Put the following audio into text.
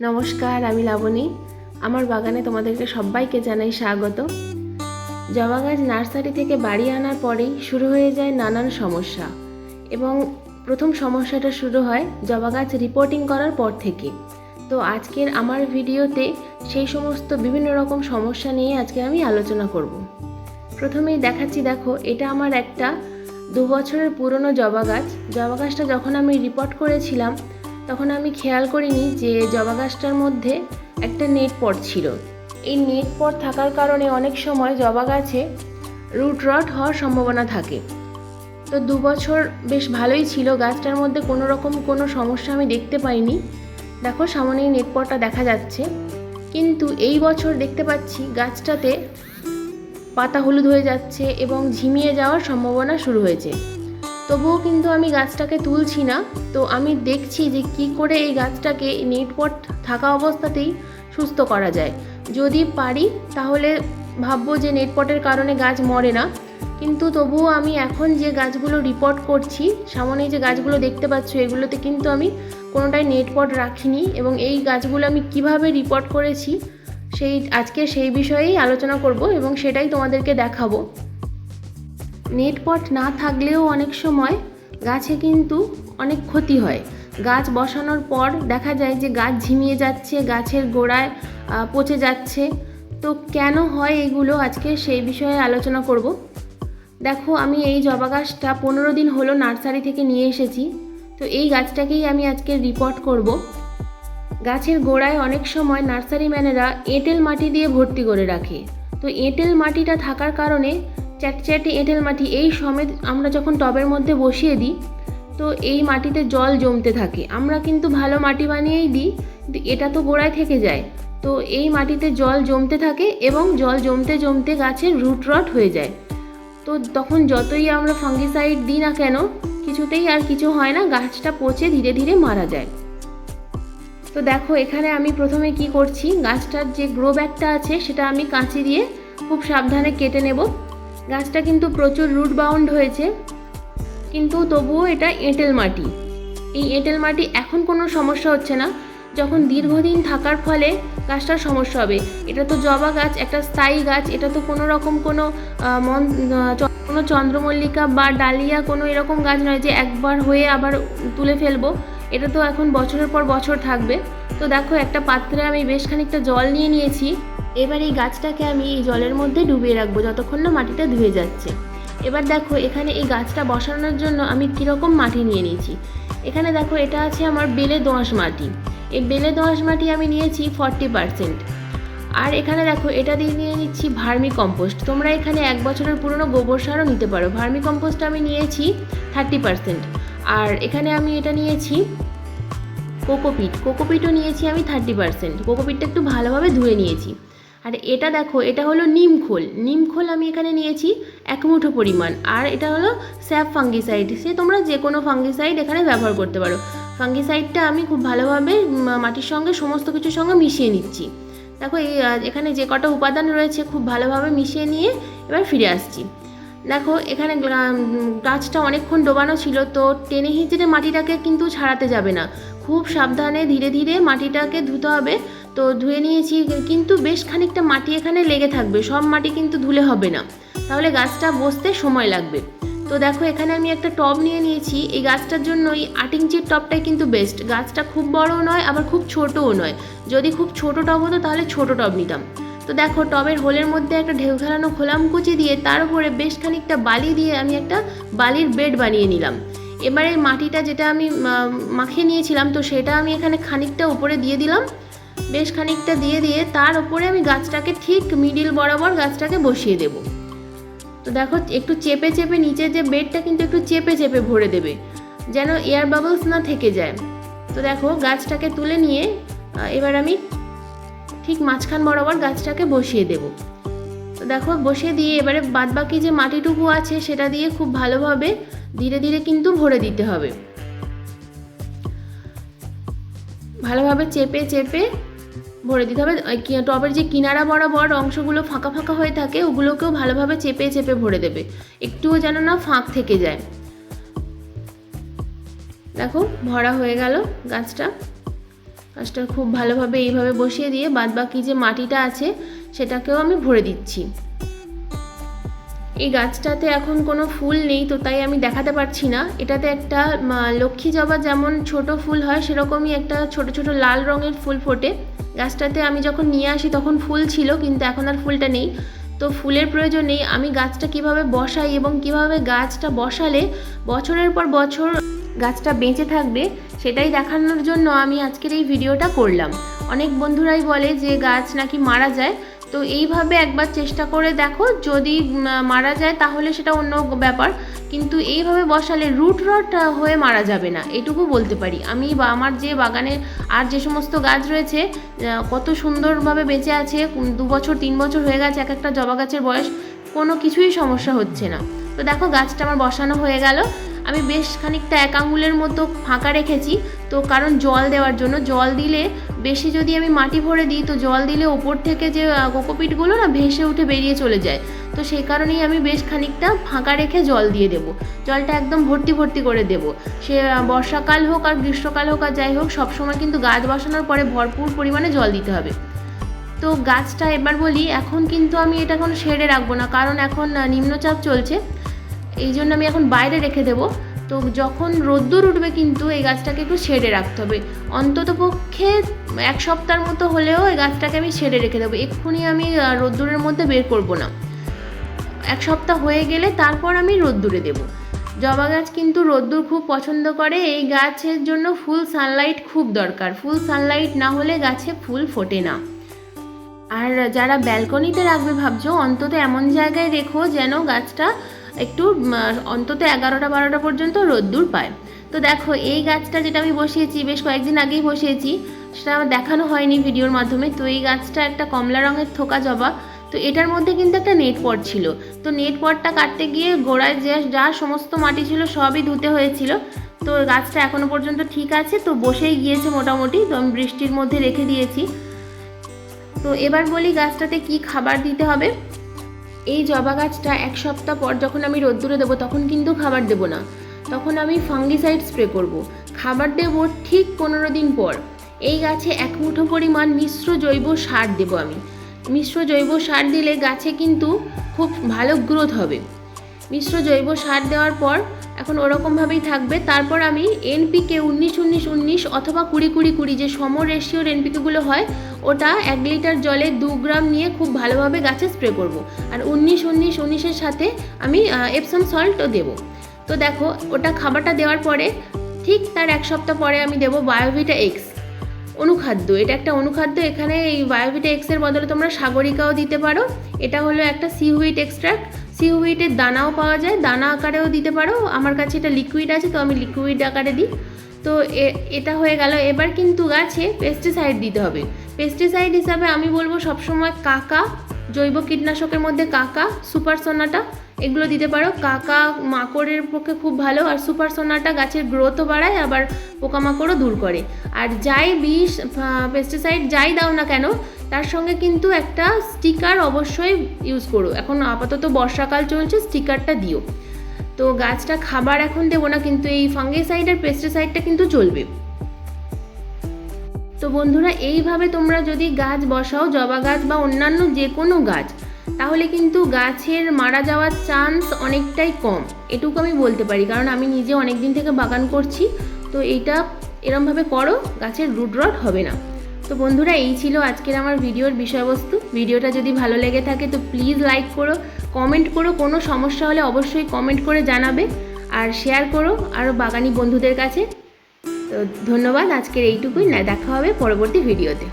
নমস্কার, আমি লাবণী। আমার বাগানে তোমাদেরকে সবাইকে জানাই স্বাগত। জবা গাছ নার্সারি থেকে বাড়ি আনার পরেই শুরু হয়ে যায় নানান সমস্যা এবং প্রথম সমস্যাটা শুরু হয় জবা গাছ রিপোর্টিং করার পর থেকে। তো আজকের আমার ভিডিওতে সেই সমস্ত বিভিন্ন রকম সমস্যা নিয়ে আজকে আমি আলোচনা করব। প্রথমেই দেখাচ্ছি, দেখো, এটা আমার একটা দু বছরের পুরনো জবা গাছ জবা গাছটা যখন আমি রিপোর্ট করেছিলাম তখন আমি খেয়াল করিনি যে জবা গাছটার মধ্যে একটা নেট পট ছিল। এই নেট পট থাকার কারণে অনেক সময় জবা গাছে রুট রট হওয়ার সম্ভাবনা থাকে। তো দু বছর বেশ ভালোই ছিল, গাছটার মধ্যে কোনো রকম কোনো সমস্যা আমি দেখতে পাইনি। দেখো, সামনে এই নেট পটটা দেখা যাচ্ছে। কিন্তু এই বছর দেখতে পাচ্ছি গাছটাতে পাতা হলুদ হয়ে যাচ্ছে এবং ঝিমিয়ে যাওয়ার সম্ভাবনা শুরু হয়েছে। তবুও কিন্তু আমি গাছটাকে তুলছি না। তো আমি দেখছি যে কি করে এই গাছটাকে নেটপট থাকা অবস্থাতেই সুস্থ করা যায়। যদি পারি, তাহলে ভাববো যে নেটপটের কারণে গাছ মরে না। কিন্তু তবুও আমি এখন যে গাছগুলো রিপোর্ট করছি, সামনে যে গাছগুলো দেখতে পাচ্ছ, এগুলোতে কিন্তু আমি কোনোটাই নেটপট রাখিনি এবং এই গাছগুলো আমি কীভাবে রিপোর্ট করেছি, সেই, আজকে সেই বিষয়েই আলোচনা করব এবং সেটাই তোমাদেরকে দেখাবো। নেটপট না থাকলেও অনেক সময় গাছে কিন্তু অনেক ক্ষতি হয়। গাছ বসানোর পর দেখা যায় যে গাছ ঝিমিয়ে যাচ্ছে, গাছের গোড়ায় পচে যাচ্ছে। তো কেন হয় এগুলো? আজকে সেই বিষয়ে আলোচনা করব। দেখো, আমি এই জবা গাছটা পনেরো দিন হলো নার্সারি থেকে নিয়ে এসেছি। তো এই গাছটাকেই আমি আজকে রিপোর্ট করব। গাছের গোড়ায় অনেক সময় নার্সারি ম্যানেরা এঁটেল মাটি দিয়ে ভর্তি করে রাখে। তো এঁটেল মাটিটা থাকার কারণে চ্যাটচ্যাটে এঁটেল মাটি, এই সমেত আমরা যখন টবের মধ্যে বসিয়ে দিই, তো এই মাটিতে জল জমতে থাকে। আমরা কিন্তু ভালো মাটি বানিয়েই দিই এটা তো গোড়ায় থেকে যায়। তো এই মাটিতে জল জমতে থাকে এবং জল জমতে জমতে গাছের রুট রট হয়ে যায়। তো তখন যতই আমরা ফাঙ্গিসাইড দিই না কেন, কিছুতেই আর কিছু হয় না, গাছটা পচে ধীরে ধীরে মারা যায়। তো দেখো, এখানে আমি প্রথমে কি করছি, গাছটার যে গ্রো ব্যাগটা আছে, সেটা আমি কাঁচি দিয়ে খুব সাবধানে কেটে নেব। গাছটা কিন্তু প্রচুর রুট বাউন্ড হয়েছে, কিন্তু তবুও এটা এঁটেল মাটি। এই এঁটেল মাটি এখন কোনো সমস্যা হচ্ছে না। যখন দীর্ঘদিন থাকার ফলে গাছটার সমস্যা হবে। এটা তো জবা গাছ, একটা স্থায়ী গাছ, এটা তো কোনো রকম কোনো মন কোনো চন্দ্রমল্লিকা বা ডালিয়া কোনো এরকম গাছ নয় যে একবার হয়ে আবার তুলে ফেলব। এটা তো এখন বছরের পর বছর থাকবে। তো দেখো একটা পাত্রে আমি বেশ খানিকটা জল নিয়ে নিয়েছি। এবার এই গাছটাকে আমি এই জলের মধ্যে ডুবিয়ে রাখব যতক্ষণ না মাটিটা ধুয়ে যাচ্ছে। এবার দেখো, এখানে এই গাছটা বসানোর জন্য আমি কীরকম মাটি নিয়ে নিয়েছি। এখানে দেখো, এটা আছে আমার বেলে দোঁয়াশ মাটি। এই বেলে দোঁয়াশ মাটি আমি নিয়েছি ফর্টি পারসেন্ট। আর এখানে দেখো, এটা দিয়ে নিয়ে নিচ্ছি ভার্মি কম্পোস্ট। তোমরা এখানে এক বছরের পুরনো গোবর সারও নিতে পারো। ভার্মি কম্পোস্ট আমি নিয়েছি থার্টি পারসেন্ট। আর এখানে আমি এটা নিয়েছি কোকোপিট। কোকোপিটও নিয়েছি আমি থার্টি পারসেন্ট। কোকোপিটটা একটু ভালোভাবে ধুয়ে নিয়েছি। আর এটা দেখো, এটা হলো নিমখোল নিমখোল আমি এখানে নিয়েছি এক মুঠো পরিমাণ। আর এটা হলো স্যাপ ফাঙ্গিসাইড। সে তোমরা যে কোনো ফাঙ্গিসাইড এখানে ব্যবহার করতে পারো। ফাঙ্গিসাইডটা আমি খুব ভালোভাবে মাটির সঙ্গে সমস্ত কিছুর সঙ্গে মিশিয়ে নিচ্ছি। দেখো, এই এখানে যে কটা উপাদান রয়েছে খুব ভালোভাবে মিশিয়ে নিয়ে এবার ফিরে আসছি। দেখো, এখানে গাছটা অনেকক্ষণ ডোবানো ছিল, তো টেনে হিঁচড়ে মাটিটাকে কিন্তু ছাড়াতে যাবে না। খুব সাবধানে ধীরে ধীরে মাটিটাকে ধুতে হবে। তো ধুয়ে নিয়েছি, কিন্তু বেশ খানিকটা মাটি এখানে লেগে থাকবে, সব মাটি কিন্তু ধুলে হবে না। তাহলে গাছটা বসতে সময় লাগবে। তো দেখো, এখানে আমি একটা টব নিয়ে নিয়েছি। এই গাছটার জন্য এই আট ইঞ্চির টবটাই কিন্তু বেস্ট গাছটা খুব বড়ও নয়, আবার খুব ছোটও নয়। যদি খুব ছোট টব হতো, তাহলে ছোট টব নিতাম। তো দেখো, টবের হোলের মধ্যে একটা ঢেউ খেলানো খোলাম কুচি দিয়ে, তার উপরে বেশ খানিকটা বালি দিয়ে আমি একটা বালির বেড বানিয়ে নিলাম। এবারে মাটিটা যেটা আমি মাখিয়ে নিয়েছিলাম, তো সেটা আমি এখানে খানিকটা উপরে দিয়ে দিলাম। বেশ খানিকটা দিয়ে দিয়ে তার উপরে আমি গাছটাকে ঠিক মিডিল বরাবর গাছটাকে বসিয়ে দেব। তো দেখো, একটু চেপে চেপে নিচের যে বেডটা কিন্তু একটু চেপে চেপে ভরে দেবে, যেন এয়ার বাবলস না থেকে যায়। তো দেখো, গাছটাকে তুলে নিয়ে এবার আমি ঠিক মাঝখান বরাবর গাছটাকে বসিয়ে দেব। তো দেখো, বসিয়ে দিয়ে এবারে বাদবাকি যে মাটিটুকু আছে সেটা দিয়ে খুব ভালোভাবে ধীরে ধীরে কিন্তু ভরে দিতে হবে। ভালোভাবে চেপে চেপে ভরে দিতে হবে। টবের যে কিনারা বরাবর অংশগুলো ফাঁকা ফাঁকা হয়ে থাকে, ওগুলোকেও ভালোভাবে চেপে চেপে ভরে দেবে। একটুও যেন না ফাঁক থেকে যায়। দেখো, ভরা হয়ে গেল গাছটা। গাছটা খুব ভালোভাবে এইভাবে বসিয়ে দিয়ে বাদ বাকি যে মাটিটা আছে, সেটাকেও আমি ভরে দিচ্ছি। এই গাছটাতে এখন কোনো ফুল নেই, তো তাই আমি দেখাতে পারছি না। এটাতে একটা লক্ষ্মী জবা যেমন ছোট ফুল হয়, সেরকমই একটা ছোট ছোট লাল রঙের ফুল ফোটে। গাছটাতে আমি যখন নিয়ে আসি তখন ফুল ছিল, কিন্তু এখন আর ফুলটা নেই। তো ফুলের প্রয়োজন নেই, আমি গাছটা কীভাবে বসাই এবং কীভাবে গাছটা বসালে বছরের পর বছর গাছটা বেঁচে থাকবে, সেটাই দেখানোর জন্য আমি আজকের এই ভিডিওটা করলাম। অনেক বন্ধুরাই বলে যে গাছ নাকি মারা যায় তো এইভাবে একবার চেষ্টা করে দেখো। যদি মারা যায় তাহলে সেটা অন্য ব্যাপার। কিন্তু এইভাবে বসালে রুট রট হয়ে মারা যাবে না। এটুকু বলতে পারি। আমি বা, আমার যে বাগানে আর যে সমস্ত গাছ রয়েছে কত সুন্দরভাবে বেঁচে আছে দু বছর, তিন বছর হয়ে গেছে, এক একটা জবা গাছের বয়স, কোনো কিছুই সমস্যা হচ্ছে না। তো দেখো, গাছটা আমার বসানো হয়ে গেল। আমি বেশ খানিকটা এক আঙুলের মতো ফাঁকা রেখেছি। তো কারণ জল দেওয়ার জন্য, জল দিলে বেশি যদি আমি মাটি ভরে দিই, তো জল দিলে ওপর থেকে যে কোকোপিটগুলো না ভেসে উঠে বেরিয়ে চলে যায়। তো সেই কারণেই আমি বেশ খানিকটা ফাঁকা রেখে জল দিয়ে দেবো। জলটা একদম ভর্তি ভর্তি করে দেবো। সে বর্ষাকাল হোক আর গ্রীষ্মকাল হোক আর যাই হোক, সবসময় কিন্তু গাছ বসানোর পরে ভরপুর পরিমাণে জল দিতে হবে। তো গাছটা এবার বলি, এখন কিন্তু আমি এটা এখন শেডে রাখব না, কারণ এখন নিম্নচাপ চলছে। এই জন্য আমি এখন বাইরে রেখে দেবো। তো যখন রোদ্দুর উঠবে কিন্তু এই গাছটাকে একটু শেডে রাখতে হবে। অন্তত পক্ষে এক সপ্তাহের মতো হলেও এই গাছটাকে আমি শেডে রেখে দেবো। এক্ষুনি আমি রোদ্দুরের মধ্যে বের করব না। এক সপ্তাহ হয়ে গেলে তারপর আমি রোদ্দুরে দেবো। জবা গাছ কিন্তু রোদ্দুর খুব পছন্দ করে। এই গাছের জন্য ফুল সানলাইট খুব দরকার। ফুল সানলাইট না হলে গাছে ফুল ফোটে না। আর যারা ব্যালকনিতে রাখবে ভাবছ, অন্তত এমন জায়গায় রেখো যেন গাছটা একটু অন্তত এগারোটা, বারোটা পর্যন্ত রোদ্দুর পায়। তো দেখো, এই গাছটা যেটা আমি বসিয়েছি, বেশ কয়েকদিন আগেই বসিয়েছি, সেটা আমার দেখানো হয়নি ভিডিওর মাধ্যমে। তো এই গাছটা একটা কমলা রঙের থোকা জবা। তো এটার মধ্যে কিন্তু একটা নেট পট ছিল। তো নেট পটটা কাটতে গিয়ে গোড়ায় যে যা সমস্ত মাটি ছিল সবই ধুতে হয়েছিল। তো গাছটা এখনও পর্যন্ত ঠিক আছে। তো বসেই গিয়েছে মোটামুটি। তো আমি বৃষ্টির মধ্যে রেখে দিয়েছি। তো এবার বলি গাছটাতে কি খাবার দিতে হবে। এই জবা গাছটা এক সপ্তাহ পর যখন আমি রোদ্দুরে দেবো, তখন কিন্তু খাবার দেবো না। তখন আমি ফাঙ্গিসাইড স্প্রে করব। খাবার দেব ঠিক পনেরো দিন পর। এই গাছে এক মুঠো পরিমাণ মিশ্র জৈব সার দেব আমি। মিশ্র জৈব সার দিলে গাছে কিন্তু খুব ভালো গ্রোথ হবে। মিশ্র জৈব সার দেওয়ার পর এখন ওরকমভাবেই থাকবে। তারপর আমি এনপিকে উনিশ উনিশ উনিশ অথবা কুড়ি কুড়ি কুড়ি যে সম রেশিওর এনপিকেগুলো হয়, ওটা এক লিটার জলে দু গ্রাম নিয়ে খুব ভালোভাবে গাছে স্প্রে করব। আর উনিশ উনিশ, উনিশের সাথে আমি এপসম সল্টও দেবো। তো দেখো, ওটা খাবারটা দেওয়ার পরে ঠিক তার এক সপ্তাহ পরে আমি দেবো বায়োভিটা এক্স অনুখাদ্য। এটা একটা অনুখাদ্য। এখানে এই বায়োভিটা এক্সের বদলে তোমরা সাগরিকাও দিতে পারো। এটা হলো একটা সি হুইট এক্সট্রাক্ট সি হুইটের দানাও পাওয়া যায়, দানা আকারেও দিতে পারো। আমার কাছে এটা লিকুইড আছে, তো আমি লিকুইড আকারে দিই। তো এটা হয়ে গেল। এবার কিন্তু গাছে পেস্টিসাইড দিতে হবে। পেস্টিসাইড হিসাবে আমি বলব সবসময় কাকা, জৈব কীটনাশকের মধ্যে কাকা সুপার সোনাটা এগুলো দিতে পারো। কাকা মাকড়ের পক্ষে খুব ভালো। আর সুপার সোনাটা গাছের গ্রোথও বাড়ায়, আবার পোকামাকড়ও দূর করে। আর যাই বিষ পেস্টিসাইড যাই দাও না কেন, তার সঙ্গে কিন্তু একটা স্টিকার অবশ্যই ইউজ করো। এখন আপাতত বর্ষাকাল চলছে স্টিকারটা দিও। তো গাছটা খাবার এখন দেবো না, কিন্তু এই ফাঙ্গিসাইড আর পেস্টিসাইডটা কিন্তু চলবে। তো বন্ধুরা, এইভাবে তোমরা যদি গাছ বসাও, জবা গাছ বা অন্যান্য যে কোনো গাছ তাহলে কিন্তু গাছের মারা যাওয়ার চান্স অনেকটাই কম। এটুকু আমি বলতে পারি, কারণ আমি নিজে অনেক দিন থেকে বাগান করছি। তো এইটা এরমভাবে করো, গাছের রুট রট হবে না। তো বন্ধুরা, এই ছিল আজকের আমার ভিডিওর বিষয়বস্তু। ভিডিওটা যদি ভালো লেগে থাকে, তো প্লিজ লাইক করো কমেন্ট করো, কোনো সমস্যা হলে অবশ্যই কমেন্ট করে জানাবে। আর শেয়ার করো আরও বাগানি বন্ধুদের কাছে। তো ধন্যবাদ, আজকের এইটুকুই। না, দেখা হবে পরবর্তী ভিডিওতে।